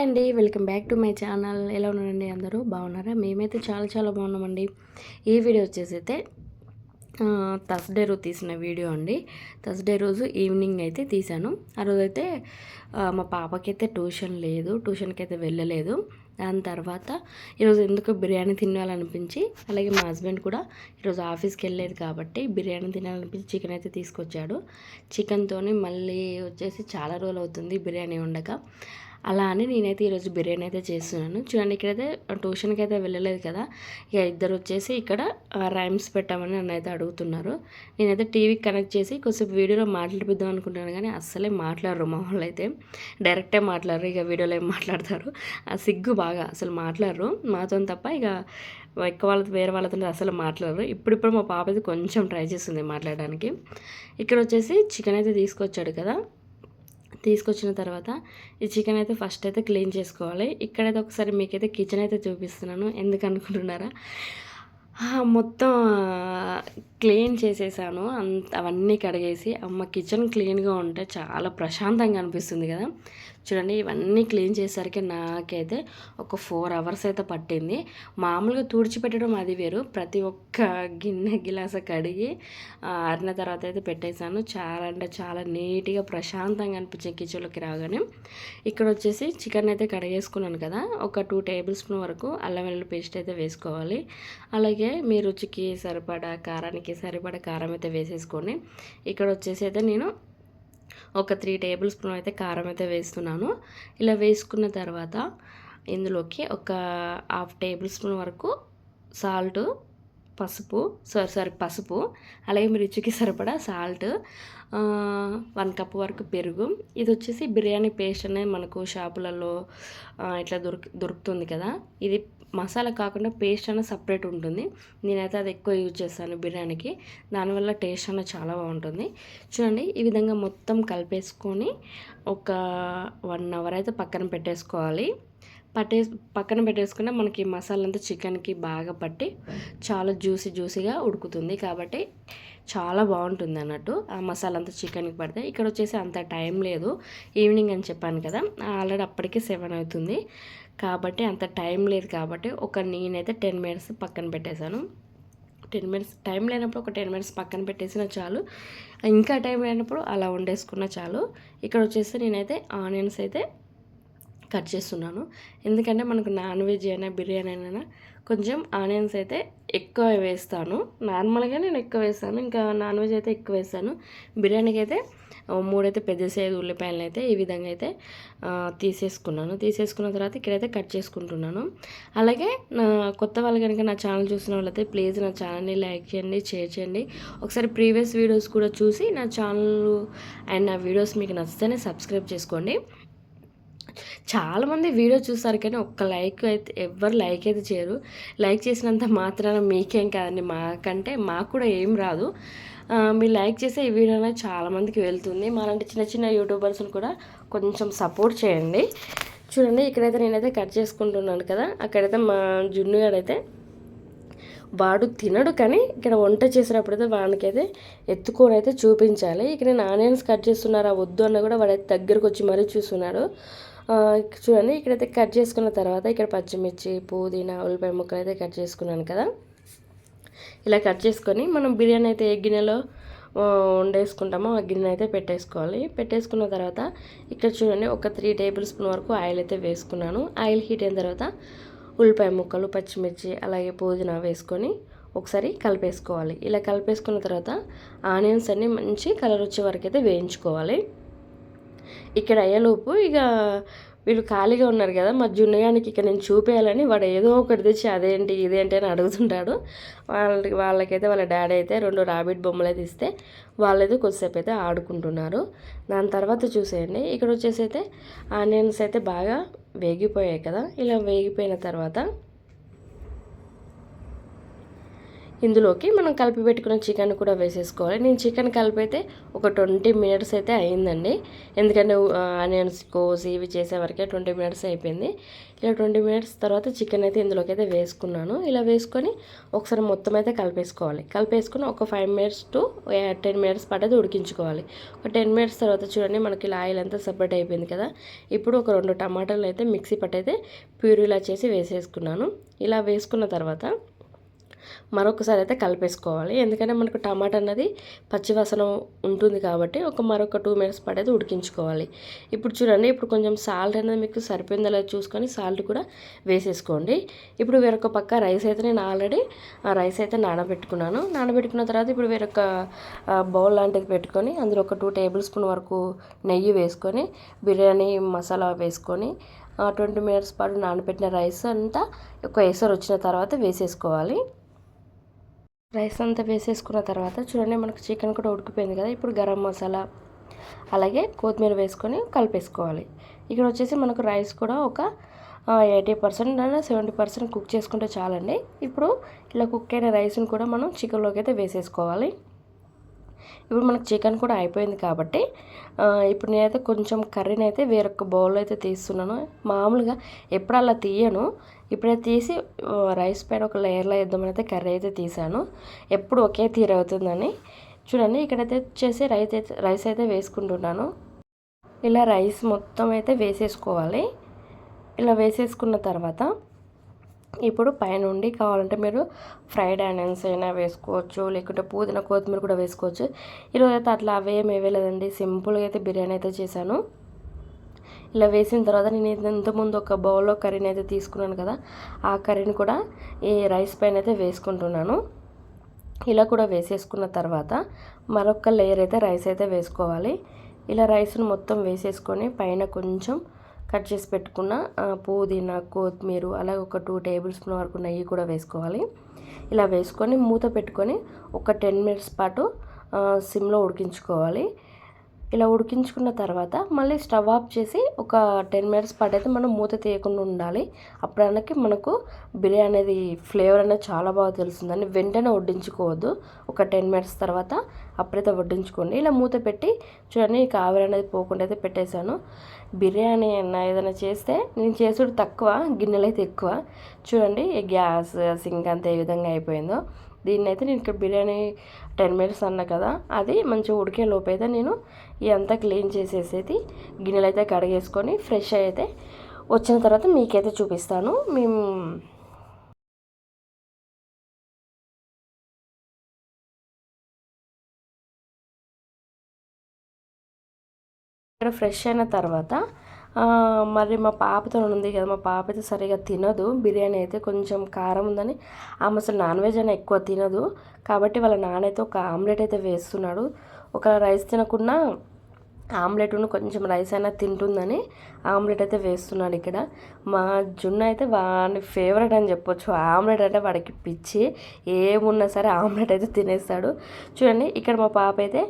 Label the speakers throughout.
Speaker 1: అండి welcome back to my channel. ఎలా ఉన్నారండి అందరూ? బాగున్నారా? మేమైతే చాలా చాలా బాగున్నామండి. ఈ వీడియో వచ్చేసి అయితే థర్స్డే రోజు తీసిన వీడియో అండి. థర్స్డే రోజు ఈవినింగ్ అయితే తీశాను. ఆ రోజు అయితే మా పాపకైతే ట్యూషన్ లేదు ట్యూషన్కి అయితే వెళ్ళలేదు. దాని తర్వాత ఈరోజు ఎందుకు బిర్యానీ తినాలనిపించి అలాగే మా హస్బెండ్ కూడా ఈరోజు ఆఫీస్కి వెళ్ళలేదు కాబట్టి బిర్యానీ తినాలనిపించి చికెన్ అయితే తీసుకొచ్చాడు. చికెన్తోని మళ్ళీ వచ్చేసి చాలా రోజులు అవుతుంది బిర్యానీ ఉండక అలా అని నేనైతే ఈరోజు బిర్యానీ అయితే చేస్తున్నాను. చూడండి ఇక్కడైతే ట్యూషన్కి అయితే వెళ్ళలేదు కదా. ఇక ఇద్దరు వచ్చేసి ఇక్కడ రైమ్స్ పెట్టామని నన్ను అయితే అడుగుతున్నారు. నేనైతే టీవీకి కనెక్ట్ చేసి కొంచెం వీడియోలో మాట్లాడిపిద్దాం అనుకుంటున్నాను కానీ అస్సలే మాట్లాడరు మా వాళ్ళు అయితే. డైరెక్టే మాట్లాడరు ఇక వీడియోలో ఏం మాట్లాడతారు. ఆ సిగ్గు బాగా అసలు మాట్లాడరు. మాతో తప్ప ఇక ఎక్కువ వాళ్ళతో వేరే వాళ్ళతో అసలు మాట్లాడరు. ఇప్పుడిప్పుడు మా పాప అయితే కొంచెం ట్రై చేస్తుంది మాట్లాడడానికి. ఇక్కడ వచ్చేసి చికెన్ అయితే తీసుకొచ్చాడు కదా. తీసుకొచ్చిన తర్వాత ఈ చికెన్ అయితే ఫస్ట్ అయితే క్లీన్ చేసుకోవాలి. ఇక్కడైతే ఒకసారి మీకైతే కిచెన్ అయితే చూపిస్తున్నాను. ఎందుకు అనుకుంటున్నారా? మొత్తం క్లీన్ చేసేసాను. అంత అవన్నీ కడిగేసి అమ్మ కిచెన్ క్లీన్గా ఉంటే చాలా ప్రశాంతంగా అనిపిస్తుంది కదా. చూడండి ఇవన్నీ క్లీన్ చేసరికి నాకైతే ఒక ఫోర్ అవర్స్ అయితే పట్టింది. మామూలుగా తుడిచిపెట్టడం అది వేరు. ప్రతి ఒక్క గిన్నె గిలాస కడిగి అరిన ఆరిన తర్వాత అయితే పెట్టేశాను. చాలా అంటే చాలా నీట్గా ప్రశాంతంగా అనిపించే కిచెన్లోకి రాగానే. ఇక్కడ వచ్చేసి చికెన్ అయితే కడిగేసుకున్నాను కదా ఒక టూ టేబుల్ స్పూన్ వరకు అల్లం వెల్లుల్లి పేస్ట్ అయితే వేసుకోవాలి. అలాగే మీ రుచికి సరిపడా కారానికి సరిపడా కారం అయితే వేసేసుకొని ఇక్కడ వచ్చేసి అయితే నేను ఒక త్రీ టేబుల్ స్పూన్ అయితే కారం అయితే వేస్తున్నాను. ఇలా వేసుకున్న తర్వాత ఇందులోకి ఒక హాఫ్ టేబుల్ స్పూన్ వరకు సాల్ట్ పసుపు సారీ సారీ పసుపు. అలాగే మీ రుచికి సరిపడా సాల్ట్ వన్ కప్ వరకు పెరుగు. ఇది వచ్చేసి బిర్యానీ పేస్ట్ అనేది మనకు షాపులలో ఇట్లా దొరికి దొరుకుతుంది కదా. ఇది మసాలా కాకుండా పేస్ట్ అనేది సపరేట్ ఉంటుంది. నేనైతే అది ఎక్కువ యూజ్ చేస్తాను బిర్యానీకి. దానివల్ల టేస్ట్ అనేది చాలా బాగుంటుంది. చూడండి ఈ విధంగా మొత్తం కలిపేసుకొని ఒక వన్ అవర్ అయితే పక్కన పెట్టేసుకోవాలి. పట్టే పక్కన పెట్టేసుకున్న మనకి మసాలా అంతా చికెన్కి బాగా పట్టి చాలా జ్యూసీ జ్యూసీగా ఉడుకుతుంది కాబట్టి చాలా బాగుంటుంది అన్నట్టు ఆ మసాలా అంతా చికెన్కి పడితే. ఇక్కడ వచ్చేసి అంత టైం లేదు. ఈవినింగ్ అని చెప్పాను కదా ఆల్రెడీ అప్పటికే సెవెన్ అవుతుంది. కాబట్టి అంత టైం లేదు కాబట్టి ఒక నేనైతే టెన్ మినిట్స్ పక్కన పెట్టేశాను. టెన్ మినిట్స్ టైం లేనప్పుడు ఒక టెన్ మినిట్స్ పక్కన పెట్టేసినా చాలు. ఇంకా టైం లేనప్పుడు అలా వండేసుకున్న చాలు. ఇక్కడ వచ్చేసి నేనైతే ఆనియన్స్ అయితే కట్ చేస్తున్నాను. ఎందుకంటే మనకు నాన్ వెజ్ అయినా బిర్యానీ అయినా కొంచెం ఆనియన్స్ అయితే ఎక్కువ వేస్తాను. నార్మల్గా నేను ఎక్కువ వేస్తాను. ఇంకా నాన్ వెజ్ అయితే ఎక్కువ వేస్తాను. బిర్యానీకి అయితే మూడైతే పెద్ద సైజు ఉల్లిపాయలను అయితే ఈ విధంగా అయితే తీసేసుకున్నాను. తీసేసుకున్న తర్వాత ఇక్కడైతే కట్ చేసుకుంటున్నాను. అలాగే నా కొత్త వాళ్ళు కనుక నా ఛానల్ చూసిన వాళ్ళైతే ప్లీజ్ నా ఛానల్ని లైక్ చేయండి షేర్ చేయండి. ఒకసారి ప్రీవియస్ వీడియోస్ కూడా చూసి నా ఛానల్ అండ్ నా వీడియోస్ మీకు నచ్చితేనే సబ్స్క్రైబ్ చేసుకోండి. చాలామంది వీడియో చూస్తారు కానీ ఒక్క లైక్ అయితే ఎవరు లైక్ అయితే చేయరు. లైక్ చేసినంత మాత్రాన మీకేం కాదండి. మాకంటే మాకు కూడా ఏం రాదు. మీరు లైక్ చేసే ఈ వీడియో అనేది చాలామందికి వెళ్తుంది. మాలాంటి చిన్న చిన్న యూట్యూబర్స్ని కూడా కొంచెం సపోర్ట్ చేయండి. చూడండి ఇక్కడైతే నేనైతే కట్ చేసుకుంటున్నాను కదా. అక్కడైతే మా జున్నుగాడైతే వాడు తినడు కానీ ఇక్కడ వంట చేసేటప్పుడైతే వానికైతే ఎత్తుకొని అయితే చూపించాలి. ఇక్కడ నేను ఆనియన్స్ కట్ చేస్తున్నారా వద్దు అన్న కూడా వాడైతే దగ్గరకు వచ్చి మరీ చూస్తున్నాడు. చూడండి ఇక్కడైతే కట్ చేసుకున్న తర్వాత ఇక్కడ పచ్చిమిర్చి పుదీనా ఉల్లిపాయ ముక్కలు అయితే కట్ చేసుకున్నాను కదా. ఇలా కట్ చేసుకొని మనం బిర్యానీ అయితే ఏ గిన్నెలో వండేసుకుంటామో ఆ గిన్నె అయితే పెట్టేసుకోవాలి. పెట్టేసుకున్న తర్వాత ఇక్కడ చూడండి ఒక త్రీ టేబుల్ స్పూన్ వరకు ఆయిల్ అయితే వేసుకున్నాను. ఆయిల్ హీట్ అయిన తర్వాత ఉల్లిపాయ ముక్కలు పచ్చిమిర్చి అలాగే పుదీనా వేసుకొని ఒకసారి కలిపేసుకోవాలి. ఇలా కలిపేసుకున్న తర్వాత ఆనియన్స్ అన్నీ మంచి కలర్ వచ్చే వరకు అయితే వేయించుకోవాలి. ఇక్కడ అయ్యేలోపు ఇక వీళ్ళు ఖాళీగా ఉన్నారు కదా మా జున్నగానికి ఇక్కడ నేను చూపేయాలని వాడు ఏదో ఒకటి తెచ్చి అదేంటి ఇదేంటి అని అడుగుతుంటాడు. వాళ్ళకి వాళ్ళకైతే వాళ్ళ డాడీ అయితే రెండు రాబిట్ బొమ్మలు అయితే ఇస్తే వాళ్ళైతే కొద్దిసేపు అయితే ఆడుకుంటున్నారు. దాని తర్వాత చూసేయండి. ఇక్కడ వచ్చేసి అయితే ఆనియన్స్ అయితే బాగా వేగిపోయాయి కదా ఇలా వేగిపోయిన తర్వాత ఇందులోకి మనం కలిపి పెట్టుకున్న చికెన్ కూడా వేసేసుకోవాలి. నేను చికెన్ కలిపి అయితే ఒక ట్వంటీ మినిట్స్ అయితే అయిందండి ఎందుకంటే ఆనియన్స్ కోసి ఇవి చేసే వరకే ట్వంటీ మినిట్స్ అయిపోయింది. ఇలా ట్వంటీ మినిట్స్ తర్వాత చికెన్ అయితే ఇందులోకి అయితే వేసుకున్నాను. ఇలా వేసుకొని ఒకసారి మొత్తం అయితే కలిపేసుకోవాలి. కలిపేసుకొని ఒక five minutes to ten minutes పట్టేది ఉడికించుకోవాలి. ఒక టెన్ మినిట్స్ తర్వాత చూడండి మనకి ఇలా ఆయిల్ అంతా సపరేట్ అయిపోయింది కదా. ఇప్పుడు ఒక రెండు టమాటాలు అయితే మిక్సీ పట్టయితే ప్యూరీలా చేసి వేసేసుకున్నాను. ఇలా వేసుకున్న తర్వాత మరొకసారి అయితే కలిపేసుకోవాలి. ఎందుకంటే మనకు టమాటా అన్నది పచ్చివాసన ఉంటుంది కాబట్టి ఒక మరొక టూ మినిట్స్ పడేది ఉడికించుకోవాలి. ఇప్పుడు చూడండి ఇప్పుడు కొంచెం సాల్ట్ అనేది మీకు సరిపోయిందో లేదో చూసుకొని సాల్ట్ కూడా వేసేసుకోండి. ఇప్పుడు వేరొక పక్క రైస్ అయితే నేను ఆల్రెడీ రైస్ అయితే నానబెట్టుకున్నాను. నానబెట్టుకున్న తర్వాత ఇప్పుడు వేరొక బౌల్ లాంటిది పెట్టుకొని అందులో ఒక టూ టేబుల్ స్పూన్ వరకు నెయ్యి వేసుకొని బిర్యానీ మసాలా వేసుకొని ట్వంటీ మినిట్స్ పాటు నానబెట్టిన రైస్ అంతా ఒక ఎసరు వచ్చిన తర్వాత వేసేసుకోవాలి. రైస్ అంతా వేసేసుకున్న తర్వాత చూడండి మనకు చికెన్ కూడా ఉడికిపోయింది కదా ఇప్పుడు గరం మసాలా అలాగే కొత్తిమీర వేసుకొని కలిపేసుకోవాలి. ఇక్కడ వచ్చేసి మనకు రైస్ కూడా ఒక ఎయిటీ పర్సెంట్ అయినా సెవెంటీ పర్సెంట్ కుక్ చేసుకుంటే చాలండి. ఇప్పుడు ఇలా కుక్ అయిన రైస్ని కూడా మనం చికెన్లోకి అయితే వేసేసుకోవాలి. ఇప్పుడు మనకు చికెన్ కూడా అయిపోయింది కాబట్టి ఇప్పుడు నేనైతే కొంచెం కర్రీని అయితే వేరొక బౌల్లో అయితే తీస్తున్నాను. మామూలుగా ఎప్పుడు అలా తీయను. ఇప్పుడే తీసి రైస్ పైన ఒక లేయర్లో వేద్దామని అయితే కర్రీ అయితే తీసాను ఎప్పుడు ఒకే తీరు అవుతుందని. చూడండి ఇక్కడైతే వచ్చేసి రైస్ అయితే రైస్ అయితే వేసుకుంటున్నాను. ఇలా రైస్ మొత్తం అయితే వేసేసుకోవాలి. ఇలా వేసేసుకున్న తర్వాత ఇప్పుడు పైనుండి కావాలంటే మీరు ఫ్రైడ్ ఆనియన్స్ అయినా వేసుకోవచ్చు లేకుంటే పుదీనా కొత్తిమీర కూడా వేసుకోవచ్చు. ఈరోజు అయితే అట్లా అవేం వేయలేదండి సింపుల్గా అయితే బిర్యానీ అయితే చేశాను. ఇలా వేసిన తర్వాత నేను ఇంతకుముందు ఒక బౌల్లో కర్రీని అయితే తీసుకున్నాను కదా ఆ కర్రీని కూడా ఈ రైస్ పైన అయితే వేసుకుంటున్నాను. ఇలా కూడా వేసేసుకున్న తర్వాత మరొక లేయర్ అయితే రైస్ అయితే వేసుకోవాలి. ఇలా రైస్ను మొత్తం వేసేసుకొని పైన కొంచెం కట్ చేసి పెట్టుకున్న పుదీనా కొత్తిమీర అలాగే ఒక టూ టేబుల్ స్పూన్ వరకు నెయ్యి కూడా వేసుకోవాలి. ఇలా వేసుకొని మూత పెట్టుకొని ఒక టెన్ మినిట్స్ పాటు సిమ్లో ఉడికించుకోవాలి. ఇలా ఉడికించుకున్న తర్వాత మళ్ళీ స్టవ్ ఆఫ్ చేసి ఒక టెన్ మినిట్స్ పాటు అయితే మనం మూత తీయకుండా ఉండాలి. అప్పుడన్నకి మనకు బిర్యానీ అనేది ఫ్లేవర్ అనేది చాలా బాగా తెలుస్తుందని వెంటనే వడ్డించుకోవద్దు. ఒక టెన్ మినిట్స్ తర్వాత అప్పుడైతే వడ్డించుకోండి. ఇలా మూత పెట్టి చూడండి ఆవిరి అనేది పోకుండా అయితే పెట్టేశాను. బిర్యానీ అన్న ఏదైనా చేస్తే నేను చేసుడు తక్కువ గిన్నెలు అయితే ఎక్కువ. చూడండి గ్యాస్ సింక్ అంతా ఏ విధంగా అయిపోయిందో. దీన్ని అయితే నేను ఇక్కడ బిర్యానీ టెన్ మినిట్స్ అన్నా కదా అది మంచిగా ఉడికే లోపు అయితే నేను ఇదంతా క్లీన్ చేసేసేది గిన్నెలు అయితే కడిగేసుకొని ఫ్రెష్ అయితే వచ్చిన తర్వాత మీకైతే చూపిస్తాను. మేము ఇక్కడ ఫ్రెష్ అయిన తర్వాత మరి మా పాపతో ఉంది కదా మా పాప అయితే సరిగా తినదు. బిర్యానీ అయితే కొంచెం కారం ఉందని ఆమె అసలు నాన్ వెజ్ అయినా ఎక్కువ తినదు. కాబట్టి వాళ్ళ నాన్నైతే ఒక ఆమ్లెట్ అయితే వేస్తున్నాడు. ఒక రైస్ తినకుండా ఆమ్లెట్ కొంచెం రైస్ అయినా తింటుందని ఆమ్లెట్ అయితే వేస్తున్నాడు ఇక్కడ. మా జున్ను అయితే వాడి ఫేవరెట్ అని చెప్పొచ్చు. ఆమ్లెట్ అంటే వాడికి పిచ్చి. ఏమున్నా సరే ఆమ్లెట్ అయితే తినేస్తాడు. చూడండి ఇక్కడ మా పాప అయితే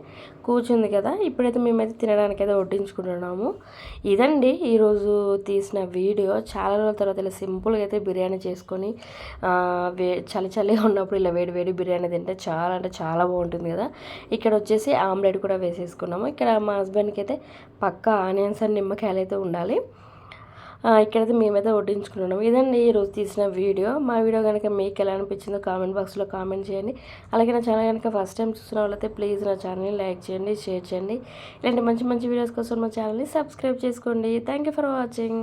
Speaker 1: కూర్చుంది కదా ఇప్పుడైతే మేమైతే తినడానికి అయితే వడ్డించుకుంటున్నాము. ఇదండి ఈరోజు తీసిన వీడియో. చాలా రోజుల తర్వాత ఇలా సింపుల్గా అయితే బిర్యానీ చేసుకొని వే చలి చలిగా ఉన్నప్పుడు ఇలా వేడి వేడి బిర్యానీ తింటే చాలా అంటే చాలా బాగుంటుంది కదా. ఇక్కడ వచ్చేసి ఆమ్లెట్ కూడా వేసేసుకున్నాము. ఇక్కడ మా హస్బెండ్కి అయితే పక్క ఆనియన్స్ అండ్ నిమ్మకాయలు అయితే ఉండాలి. ఇక్కడైతే మేమైతే వడ్డించుకుంటున్నాం. ఇదండి ఈరోజు తీసిన వీడియో. మా వీడియో కనుక మీకు ఎలా అనిపించిందో కామెంట్ బాక్స్లో కామెంట్ చేయండి. అలాగే నా ఛానల్ కనుక ఫస్ట్ టైం చూసిన వాళ్ళైతే ప్లీజ్ నా ఛానల్ని లైక్ చేయండి షేర్ చేయండి. ఇలాంటి మంచి మంచి వీడియోస్ కోసం మా ఛానల్ని సబ్స్క్రైబ్ చేసుకోండి. Thank for watching.